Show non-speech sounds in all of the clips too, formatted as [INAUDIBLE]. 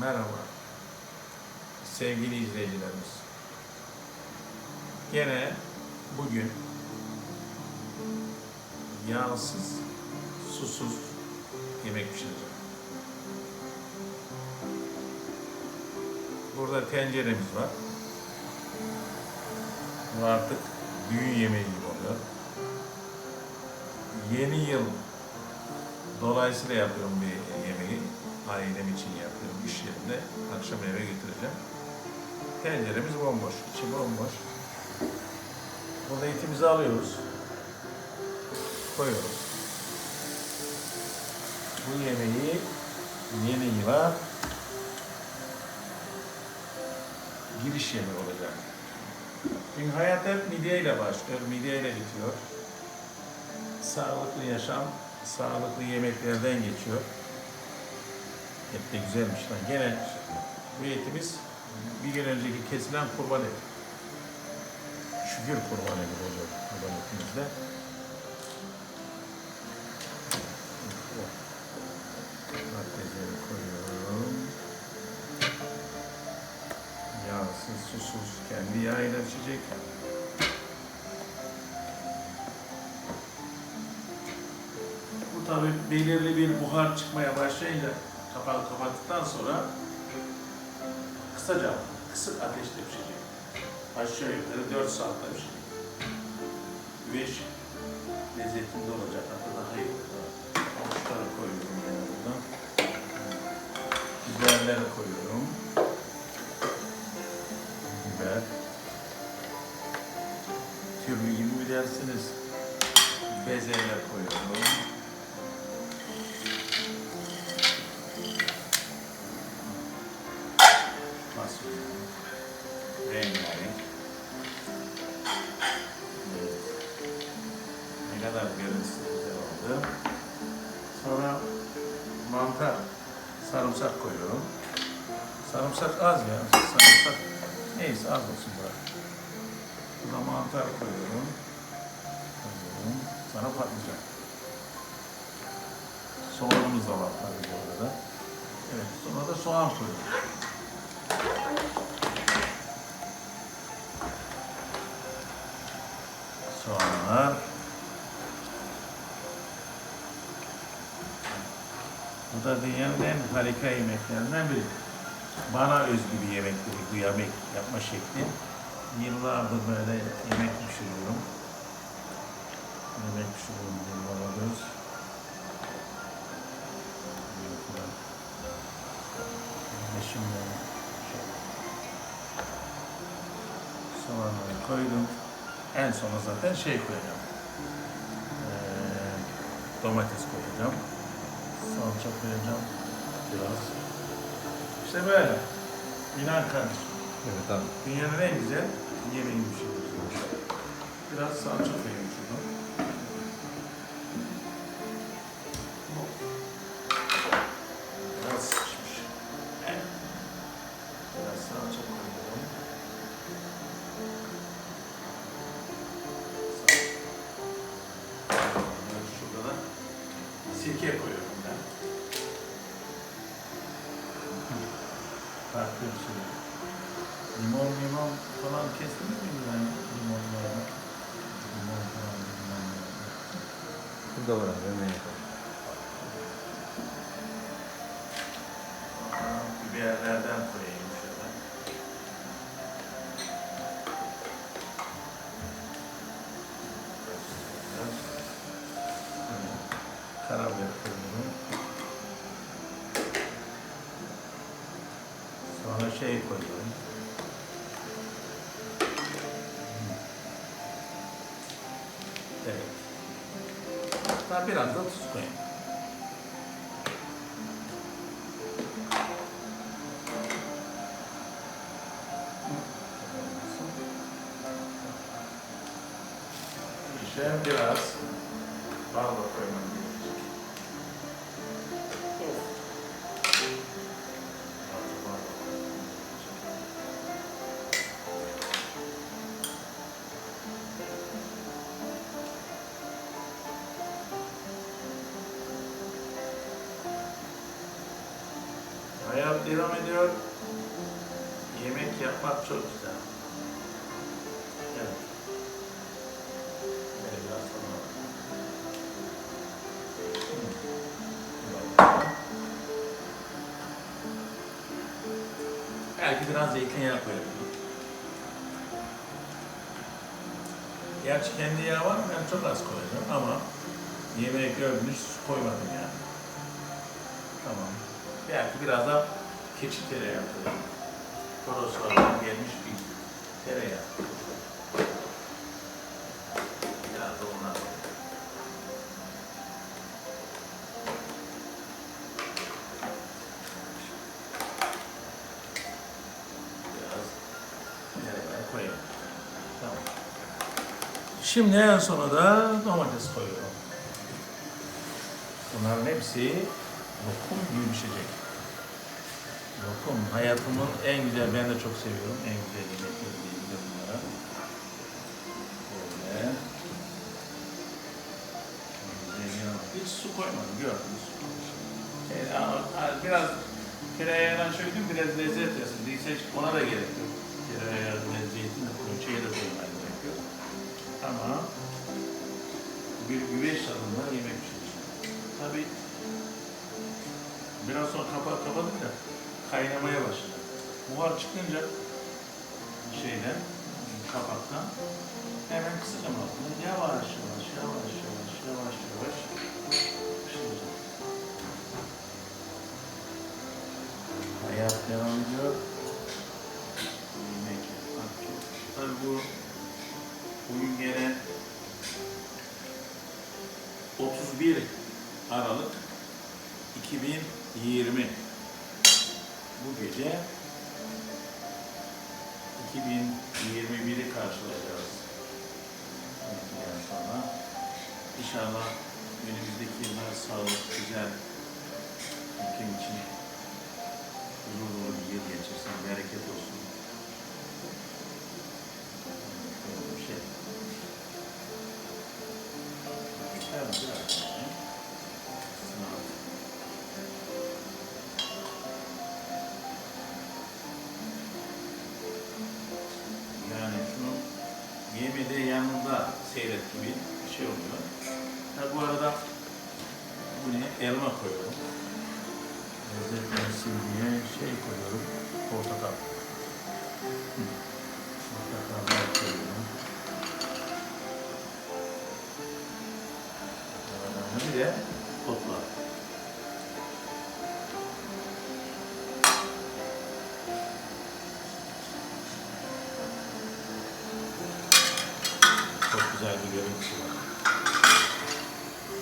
Merhaba. Sevgili izleyicilerimiz. Gene bugün yağsız, susuz yemek pişireceğim. Burada tenceremiz var. Bu artık düğün yemeği gibi oluyor. Yeni yıl dolayısıyla yapıyorum bir. Ailem için yapıyorum iş yerinde. Akşam eve götüreceğim. Tenceremiz bomboş, içi bomboş. Burada etimizi alıyoruz. Koyuyoruz. Bu yemeği yeni yıla giriş yemeği olacak. Çünkü hayat hep midyeyle başlıyor, midyeyle bitiyor. Sağlıklı yaşam, sağlıklı yemeklerden geçiyor. Hep de güzelmiş lan. Gene bu etimiz bir gün önceki kesilen kurban eti. Şükür kurban eti oluyor kurban etimizde. Patatesleri koyuyorum. Yağsız, susuz, kendi yağıyla pişecek. Bu tabi belirli bir buhar çıkmaya başlayınca kapağı kapattıktan sonra kısaca kısık ateşte pişecek. Aşağı yukarı 4 saatte pişecek. Güveç lezzetinde olacak hatta daha iyi olacak. Havuçları koyuyorum buradan. Biberleri koyuyorum. Biber. Türlü gibi mi dersiniz? Bezelye koyuyorum. Oldu. Sonra mantar, sarımsak koyuyorum. Sarımsak az ya, sarımsak neyse az olsun bırak. Buna mantar koyuyorum. Koyuyorum. Sonra patlıcan. Soğanımız da var tabii bu arada. Evet, sonra da soğan koyuyorum. soğanlar. Bu da dünyanın en harika yemeklerinden biri. Bana özgü bir yemektir bu yemek yapma şekli. Yıllardır böyle yemek pişiriyorum. Yemek pişiriyorum yıllardır. Şimdi soğanları koydum. En sona zaten şey koyacağım. Ee, domates koyacağım. Salça koyacağım. Biraz. İşte böyle. İnan kardeşim. Evet abi. Dünyanın en güzel yemeği bir şey. Biraz salça koyayım şuradan. Burada var abi hemen yapalım. Biberlerden koyayım şöyle. Karabiber koyuyorum. Sonra. Evet. Hatta biraz da tuz koyayım. İşte biraz bal da koymam gerekecek. Hayat devam ediyor. Yemek yapmak çok güzel. Belki biraz zeytinyağı koyabilirim. Gerçi kendi yağı var ben çok az koyacağım ama yemeğe gördünüz koymadım yani. Belki biraz da keçi tereyağı koyalım. Toroslardan gelmiş bir tereyağı. Biraz da koyalım. Biraz tereyağı koyalım. Tamam. Şimdi en sona da domates koyuyorum. Bunların hepsi lokum gibi. Lokum hayatımın en güzel, ben de çok seviyorum. En güzel yemekleri diyebilirim bunlara. Böyle. Hiç su koymadım, gördünüz. Şey, ama biraz tereyağından şöyle biraz lezzet versin. Değilse hiç ona da gerek yok. Tereyağı, zeytin de koyun, şeye de koymaya gerek yok. Ama bir güveç tadında yemek pişirecek. Tabii biraz sonra kapağı kapatınca kaynamaya başladı. Buhar çıkınca şeyden, kapaktan hemen kısacağım altını. Yavaş yavaş, yavaş yavaş, yavaş yavaş pişireceğim. Hayat devam ediyor. Yemek. Tabii bu bugün gene 31 Aralık 2020 bu gece 2021'i karşılayacağız. Yani sonra inşallah önümüzdeki yıllar sağlık, güzel, ülkem için huzur dolu bir yıl geçirsin, bereket olsun. De otlar. Çok güzel bir görüntüsü var.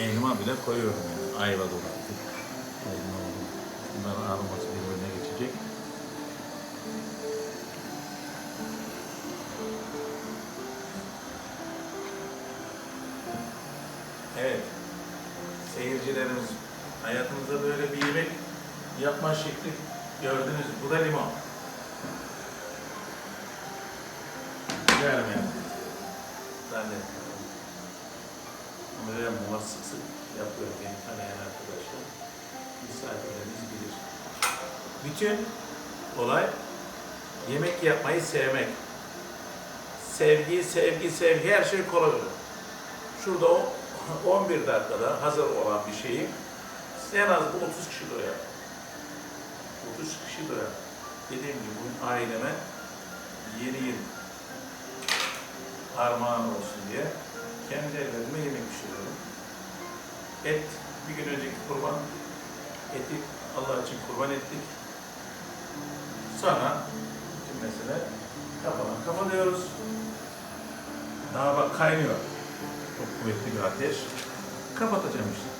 Elma bile koyuyorum yani. Ayva dolu. Elma oldu. Bunların aroması birbirine geçecek. Seyircilerimiz hayatımızda böyle bir yemek yapma şekli gördünüz. Bu da limon. Mi? Zannetmiyorum. Ama böyle muva sık sık yapıyorum beni tanıyan arkadaşlar. Misafirleriniz bilir. Bütün olay yemek yapmayı sevmek. Sevgi, sevgi, sevgi her şey kolay olur. Şurada o 11 dakikada hazır olan bir şeyi en az bu 30 kişi doyar. 30 kişi doyar. Dediğim gibi bugün aileme yeni yıl armağan olsun diye kendi ellerimle yemek pişiriyorum. Et, bir gün önceki kurban eti Allah için kurban ettik. Sonra bütün mesele kafadan kapatıyoruz. Daha bak kaynıyor. Çok kuvvetli bir ateş. Kapatacağım işte.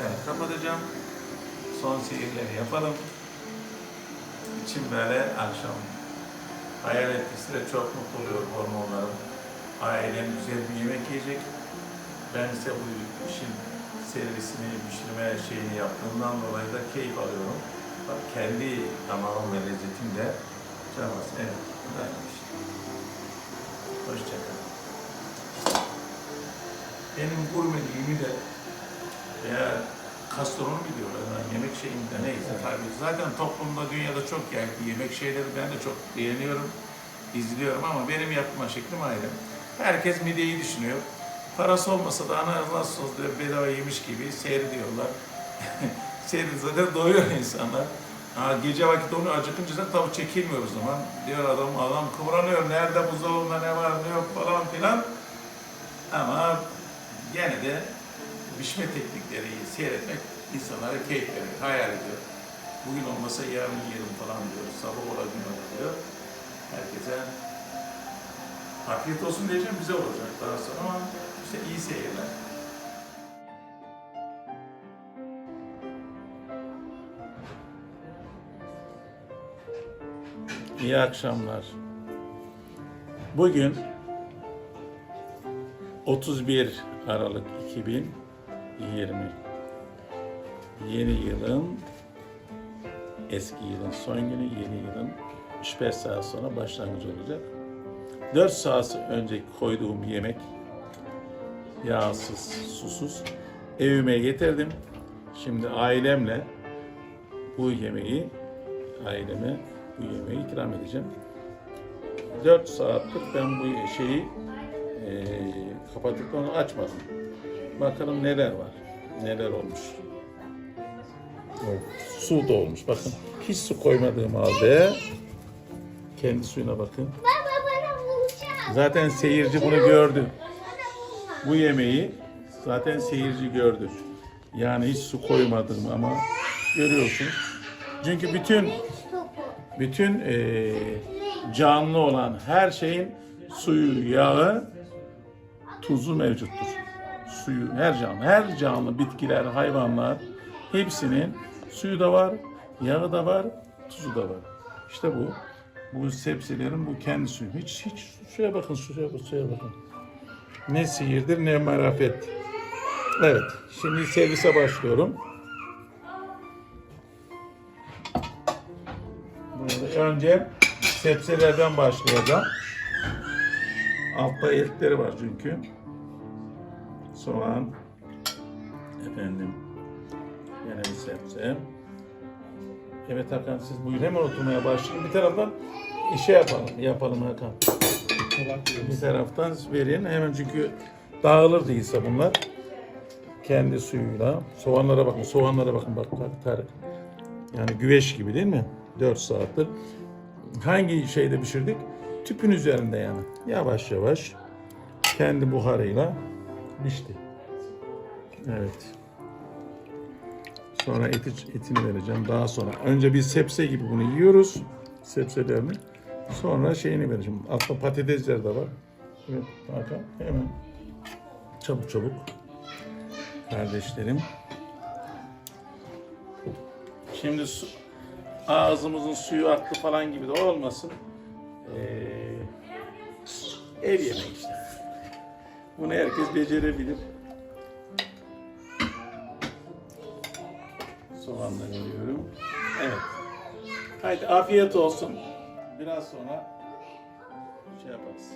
Yani kapatacağım. Son seyirleri yapalım. İçim böyle akşam hayal etkisiyle çok mutlu oluyor hormonlarım. Ailem güzel bir yemek yiyecek. Ben ise bu işin servisini, pişirme şeyini yaptığımdan dolayı da keyif alıyorum. Bak kendi damağım ve lezzetim de çalmaz. Evet, güzelmiş. Hoşçakalın. Benim gurmeliğimi de eğer gastronomi diyorlar. Yani yemek şeyinde neyse tabii. Zaten toplumda dünyada çok yaygın yemek şeyleri ben de çok beğeniyorum, izliyorum ama benim yapma şeklim ayrı. Herkes mideyi düşünüyor. Parası olmasa da ana nasıl diyor, bedava yemiş gibi seyrediyorlar. [LAUGHS] Seyredince zaten doyuyor insanlar. Ha, gece vakit onu acıkınca da tabii çekilmiyor o zaman. Diyor adam, adam kıvranıyor. Nerede buzdolabında ne var ne yok falan filan. Ama gene de pişme teknikleri seyretmek insanlara keyif veriyor, hayal ediyor. Bugün olmasa yarın yerim falan diyor, sabah ola gün ola diyor. Herkese afiyet olsun diyeceğim, güzel olacak daha sonra ama işte iyi seyirler. İyi akşamlar. Bugün 31 Aralık 2020 yeni yılın eski yılın son günü yeni yılın 3-5 saat sonra başlangıcı olacak. 4 saat önce koyduğum yemek yağsız, susuz evime getirdim. Şimdi ailemle bu yemeği aileme bu yemeği ikram edeceğim. 4 saattir ben bu şeyi eee kapatıp onu açmadım. Bakalım neler var. Neler olmuş. Evet, su da olmuş. Bakın hiç su koymadığım halde kendi suyuna bakın. Zaten seyirci bunu gördü. Bu yemeği zaten seyirci gördü. Yani hiç su koymadım ama görüyorsun. Çünkü bütün bütün eee, canlı olan her şeyin suyu, yağı, tuzu mevcuttur. Suyu, her canlı, her canlı bitkiler, hayvanlar hepsinin suyu da var, yağı da var, tuzu da var. İşte bu. Bu sebzelerin bu kendi suyu. Hiç hiç suya bakın, suya bakın, suya bakın. Ne sihirdir ne marafet. Evet, şimdi servise başlıyorum. Önce sebzelerden başlayacağım. Altta etleri var çünkü. Soğan. Efendim. Yine bir sebze. Evet Hakan siz buyurun hemen oturmaya başlayın. Bir taraftan işe yapalım. Yapalım Hakan. Bir taraftan verin. Hemen çünkü dağılır değilse bunlar. Kendi suyuyla. Soğanlara bakın. Soğanlara bakın. Bak Tarık. Yani güveç gibi değil mi? 4 saattir. Hangi şeyde pişirdik? Tüpün üzerinde yani. Yavaş yavaş kendi buharıyla pişti. Evet. Sonra eti, etini vereceğim daha sonra. Önce bir sebze gibi bunu yiyoruz. Sebzelerini. Sonra şeyini vereceğim. Altta patatesler de var. Evet Hakan hemen. Çabuk çabuk. Kardeşlerim. Şimdi su, ağzımızın suyu aktı falan gibi de olmasın. Ee, ev yemeği işte. Bunu herkes becerebilir. Soğanları alıyorum. Evet. Haydi afiyet olsun. Biraz sonra şey yaparız.